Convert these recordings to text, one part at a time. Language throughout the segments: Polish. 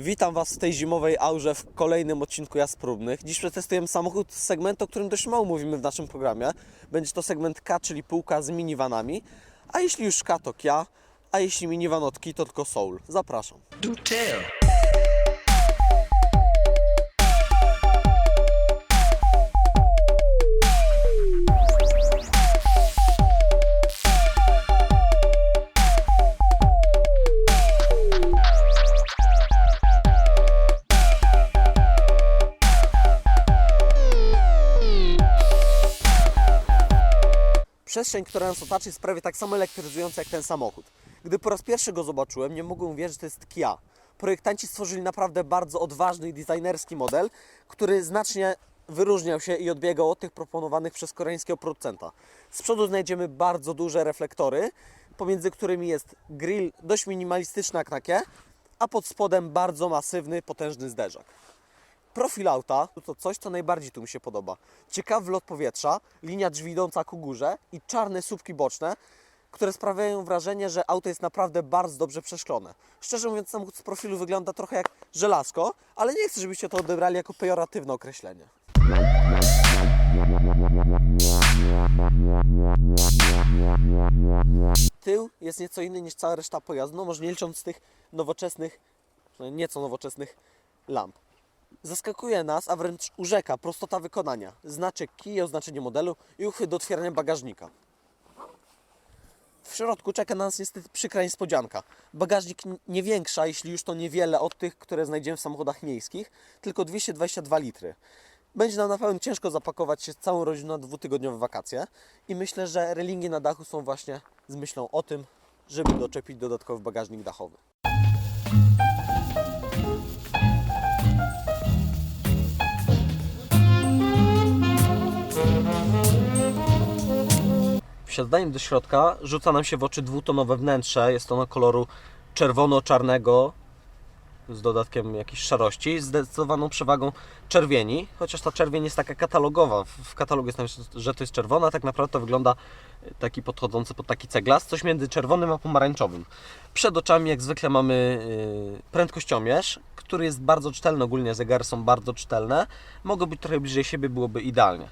Witam Was w tej zimowej aurze w kolejnym odcinku Jazd Próbnych. Dziś przetestujemy samochód z segmentu, o którym dość mało mówimy w naszym programie. Będzie to segment K, czyli półka z minivanami. A jeśli już K, to Kia, a jeśli minivan od Ki, to tylko Soul. Zapraszam. Do tell. Przestrzeń, która nas otacza jest prawie tak samo elektryzująca jak ten samochód. Gdy po raz pierwszy go zobaczyłem, nie mogłem uwierzyć, że to jest Kia. Projektanci stworzyli naprawdę bardzo odważny i designerski model, który znacznie wyróżniał się i odbiegał od tych proponowanych przez koreańskiego producenta. Z przodu znajdziemy bardzo duże reflektory, pomiędzy którymi jest grill dość minimalistyczny na a pod spodem bardzo masywny, potężny zderzak. Profil auta to coś, co najbardziej tu mi się podoba. Ciekawy lot powietrza, linia drzwi idąca ku górze i czarne słupki boczne, które sprawiają wrażenie, że auto jest naprawdę bardzo dobrze przeszklone. Szczerze mówiąc, samochód z profilu wygląda trochę jak żelazko, ale nie chcę, żebyście to odebrali jako pejoratywne określenie. Tył jest nieco inny niż cała reszta pojazdu, no może nie licząc tych nowoczesnych, no nieco nowoczesnych lamp. Zaskakuje nas, a wręcz urzeka prostota wykonania. Znaczek kij, oznaczenie modelu i uchwyt do otwierania bagażnika. W środku czeka nas niestety przykra niespodzianka. Bagażnik nie większa, jeśli już to niewiele od tych, które znajdziemy w samochodach miejskich, tylko 222 litry. Będzie nam na pewno ciężko zapakować się z całą rodziną na dwutygodniowe wakacje i myślę, że relingi na dachu są właśnie z myślą o tym, żeby doczepić dodatkowy bagażnik dachowy. Wsiadaniem do środka rzuca nam się w oczy dwutonowe wnętrze. Jest ono koloru czerwono-czarnego z dodatkiem jakiejś szarości, zdecydowaną przewagą czerwieni, chociaż ta czerwień jest taka katalogowa. W- katalogu jest napisane, że to jest czerwona, tak naprawdę to wygląda taki podchodzący pod taki ceglas, coś między czerwonym a pomarańczowym. Przed oczami jak zwykle mamy yy, prędkościomierz, który jest bardzo czytelny, ogólnie zegary są bardzo czytelne. Mogą być trochę bliżej siebie, byłoby idealnie.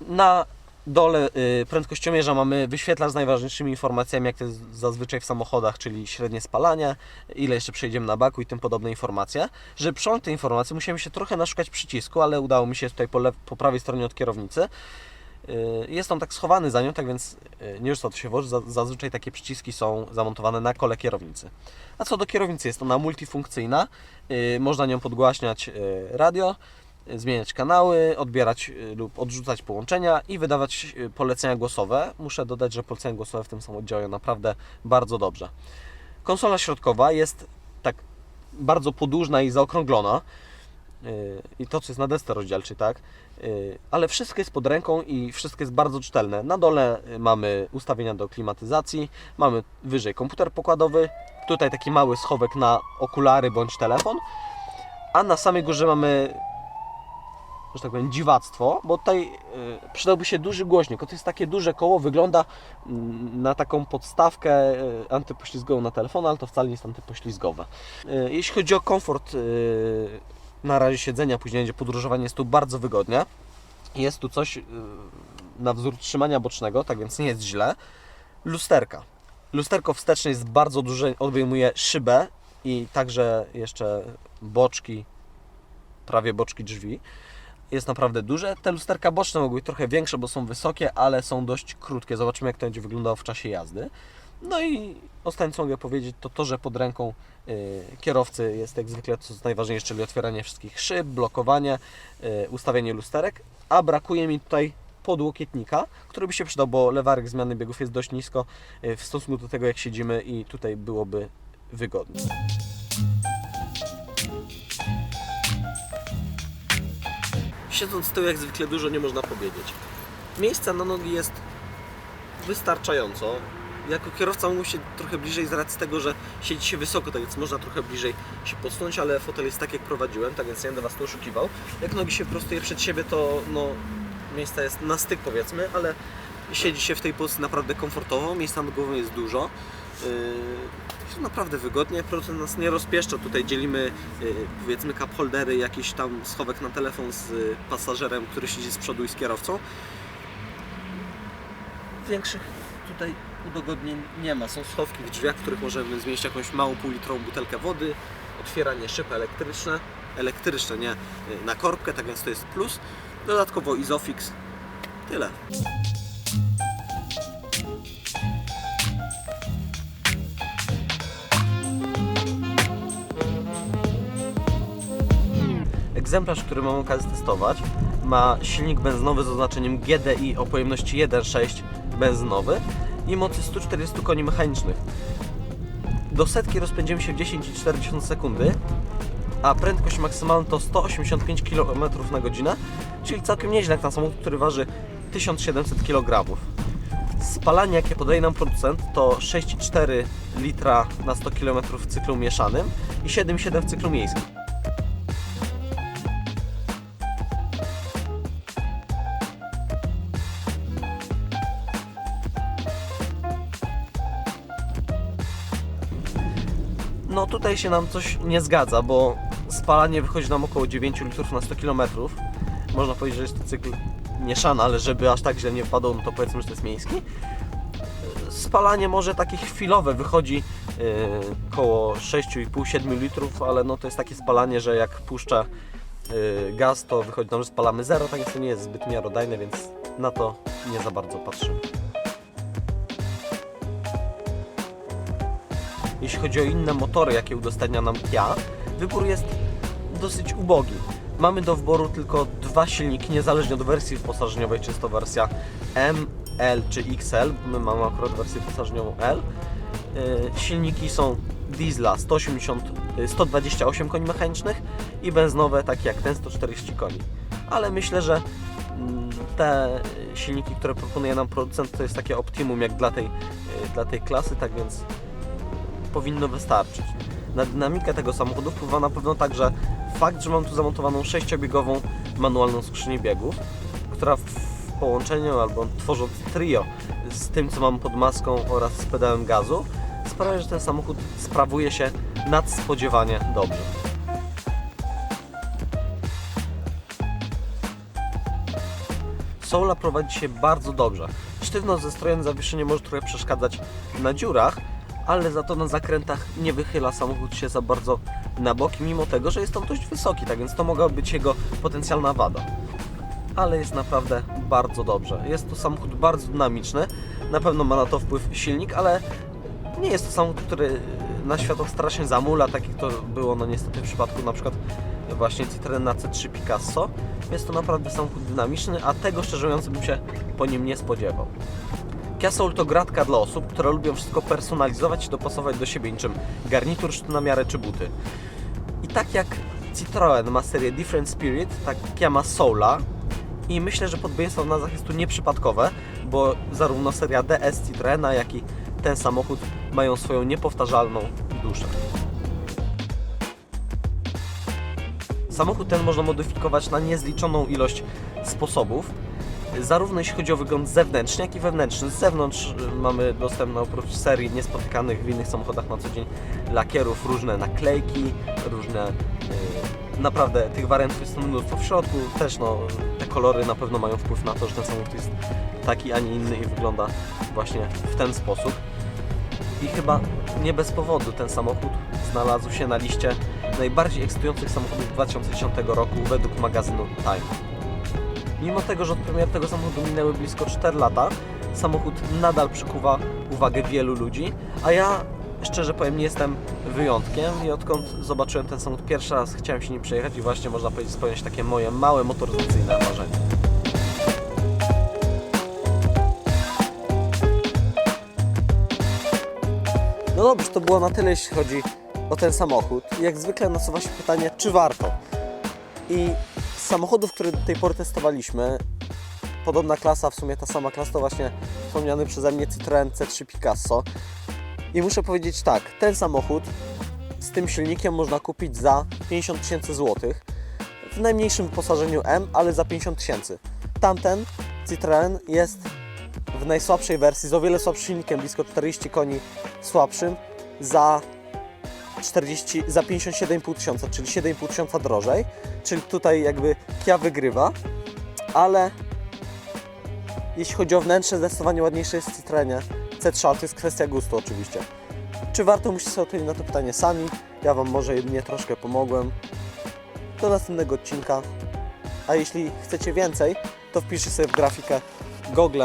Na dole y, prędkościomierza mamy wyświetlacz z najważniejszymi informacjami, jak to jest zazwyczaj w samochodach, czyli średnie spalanie, ile jeszcze przejdziemy na baku i tym podobne informacje. Żeby przełączyć te informacje, musiałem się trochę naszukać przycisku, ale udało mi się tutaj po, po prawej stronie od kierownicy. Y, Jest on tak schowany za nią, tak więc y, nie rzuca to się w oczy. Za- Zazwyczaj takie przyciski są zamontowane na kole kierownicy. A co do kierownicy, jest ona multifunkcyjna. Można nią podgłaśniać radio, zmieniać kanały, odbierać y, lub odrzucać połączenia i wydawać y, polecenia głosowe. Muszę dodać, że polecenia głosowe w tym działają naprawdę bardzo dobrze. Konsola środkowa jest tak bardzo podłużna i zaokrąglona. I to, co jest na desce rozdzielczej, tak? Ale wszystko jest pod ręką i wszystko jest bardzo czytelne. Na dole mamy ustawienia do klimatyzacji, mamy wyżej komputer pokładowy, tutaj taki mały schowek na okulary bądź telefon, a na samej górze mamy, że tak powiem, dziwactwo, bo tutaj yy, przydałby się duży głośnik. To jest takie duże koło, wygląda mm, na taką podstawkę yy, antypoślizgową na telefon, ale to wcale nie jest antypoślizgowe. Yy, Jeśli chodzi o komfort na razie siedzenia, później będzie podróżowanie, jest tu bardzo wygodnie. Jest tu coś na wzór trzymania bocznego, tak więc nie jest źle. Lusterka. Lusterko wsteczne jest bardzo duże, obejmuje szybę i także jeszcze boczki, prawie boczki drzwi. Jest naprawdę duże. Te lusterka boczne mogły być trochę większe, bo są wysokie, ale są dość krótkie. Zobaczymy, jak to będzie wyglądało w czasie jazdy. No i ostatnie, co mogę powiedzieć, to to, że pod ręką y, kierowcy jest jak zwykle to, co najważniejsze, czyli otwieranie wszystkich szyb, blokowanie, y, ustawienie lusterek, a brakuje mi tutaj podłokietnika, który by się przydał, bo lewarek zmiany biegów jest dość nisko y, w stosunku do tego, jak siedzimy i tutaj byłoby wygodnie. Siedząc z tyłu, jak zwykle dużo nie można powiedzieć. Miejsca na nogi jest wystarczająco. Jako kierowca mógł się trochę bliżej z racji tego, że siedzi się wysoko, tak więc można trochę bliżej się podsunąć, ale fotel jest tak jak prowadziłem, tak więc nie będę Was tu oszukiwał. Jak nogi się prostuje przed siebie, to no, miejsca jest na styk powiedzmy, ale siedzi się w tej pozycji naprawdę komfortowo, miejsca nad głową jest dużo. Yy, naprawdę wygodnie, producent nas nie rozpieszcza. Tutaj dzielimy yy, powiedzmy cup holdery, jakiś tam schowek na telefon z yy, pasażerem, który siedzi z przodu i z kierowcą. Większych tutaj udogodnień nie ma. Są schowki w drzwiach, w których możemy zmieścić jakąś małą półlitrową butelkę wody, otwieranie szyb elektryczne, elektryczne, nie yy, na korbkę, tak więc to jest plus. Dodatkowo Isofix. Tyle. Egzemplarz, który mam okazję testować, ma silnik benzynowy z oznaczeniem GDI o pojemności 1.6 benzynowy i mocy 140 koni mechanicznych. Do setki rozpędzimy się w 10,4 sekundy, a prędkość maksymalna to 185 km na godzinę, czyli całkiem nieźle jak na samochód, który waży 1700 kg. Spalanie, jakie podaje nam producent, to 6,4 litra na 100 km w cyklu mieszanym i 7,7 w cyklu miejskim. Tutaj się nam coś nie zgadza, bo spalanie wychodzi nam około 9 litrów na 100 km. Można powiedzieć, że jest to cykl mieszany, ale żeby aż tak źle nie wpadło, no to powiedzmy, że to jest miejski. Spalanie może takie chwilowe wychodzi yy, około 6,5-7 litrów, ale no to jest takie spalanie, że jak puszcza yy, gaz, to wychodzi nam, że spalamy zero, tak więc to nie jest zbyt miarodajne, więc na to nie za bardzo patrzymy. Jeśli chodzi o inne motory, jakie udostępnia nam Kia, wybór jest dosyć ubogi. Mamy do wyboru tylko dwa silniki, niezależnie od wersji wyposażeniowej, czy jest to wersja M, L czy XL. My mamy akurat wersję wyposażeniową L. Yy, Silniki są diesla 180, yy, 128 koni mechanicznych i benzynowe, takie jak ten 140 koni. Ale myślę, że mm, te silniki, które proponuje nam producent, to jest takie optimum jak dla tej, yy, dla tej klasy, tak więc powinno wystarczyć. Na dynamikę tego samochodu wpływa na pewno także fakt, że mam tu zamontowaną sześciobiegową manualną skrzynię biegów, która w połączeniu albo tworząc trio z tym, co mam pod maską oraz z pedałem gazu, sprawia, że ten samochód sprawuje się nadspodziewanie dobrze. Soula prowadzi się bardzo dobrze. Sztywno zestrojone zawieszenie może trochę przeszkadzać na dziurach, ale za to na zakrętach nie wychyla samochód się za bardzo na boki, mimo tego, że jest on dość wysoki, tak więc to mogła być jego potencjalna wada. Ale jest naprawdę bardzo dobrze. Jest to samochód bardzo dynamiczny, na pewno ma na to wpływ silnik, ale nie jest to samochód, który na światło strasznie zamula, tak jak to było no niestety w przypadku na przykład właśnie Citroen na C3 Picasso. Jest to naprawdę samochód dynamiczny, a tego szczerze mówiąc bym się po nim nie spodziewał. Kia Soul to gratka dla osób, które lubią wszystko personalizować i dopasować do siebie, niczym garnitur, sztu na miarę czy buty. I tak jak Citroen ma serię Different Spirit, tak Kia ma Soula i myślę, że podobieństwo w nazwach jest tu nieprzypadkowe, bo zarówno seria DS Citroena, jak i ten samochód mają swoją niepowtarzalną duszę. Samochód ten można modyfikować na niezliczoną ilość sposobów, zarówno jeśli chodzi o wygląd zewnętrzny, jak i wewnętrzny. Z zewnątrz y, mamy dostępne oprócz serii niespotykanych w innych samochodach na co dzień lakierów, różne naklejki, różne... Yy, naprawdę tych wariantów jest mnóstwo. W środku też no, te kolory na pewno mają wpływ na to, że ten samochód jest taki, a nie inny i wygląda właśnie w ten sposób. I chyba nie bez powodu ten samochód znalazł się na liście najbardziej ekscytujących samochodów 2010 roku według magazynu Time. Mimo tego, że od premiery tego samochodu minęły blisko 4 lata, samochód nadal przykuwa uwagę wielu ludzi, a ja szczerze powiem nie jestem wyjątkiem i odkąd zobaczyłem ten samochód pierwszy raz chciałem się nim przejechać i właśnie można powiedzieć spełniać takie moje małe motoryzacyjne marzenie. No dobrze, to było na tyle jeśli chodzi o ten samochód. Jak zwykle nasuwa się pytanie, czy warto? I samochodów, które do tej pory testowaliśmy, podobna klasa, w sumie ta sama klasa, to właśnie wspomniany przeze mnie Citroen C3 Picasso. I muszę powiedzieć tak, ten samochód z tym silnikiem można kupić za 50 tysięcy złotych. W najmniejszym wyposażeniu M, ale za 50 tysięcy. Tamten Citroen jest w najsłabszej wersji, z o wiele słabszym silnikiem, blisko 40 koni słabszym, za 40, za 57,5 tysiąca, czyli 7,5 tysiąca drożej. Czyli tutaj jakby Kia wygrywa, ale jeśli chodzi o wnętrze, zdecydowanie ładniejsze jest Citroenie C3, ale to jest kwestia gustu oczywiście. Czy warto, musicie sobie odpowiedzieć na to pytanie sami. Ja Wam może jedynie troszkę pomogłem. Do następnego odcinka. A jeśli chcecie więcej, to wpiszcie sobie w grafikę Google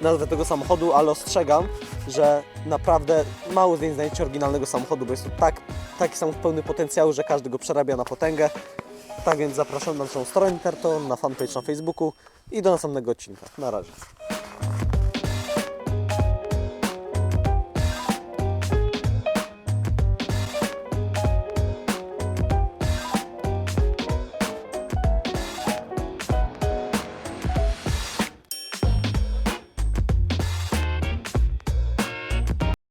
nazwę tego samochodu, ale ostrzegam, że naprawdę mało zdjęć znajdziecie oryginalnego samochodu, bo jest to tak, taki samochód pełny potencjału, że każdy go przerabia na potęgę. Tak więc zapraszam na naszą stronę internetową, na fanpage na Facebooku i do następnego odcinka. Na razie.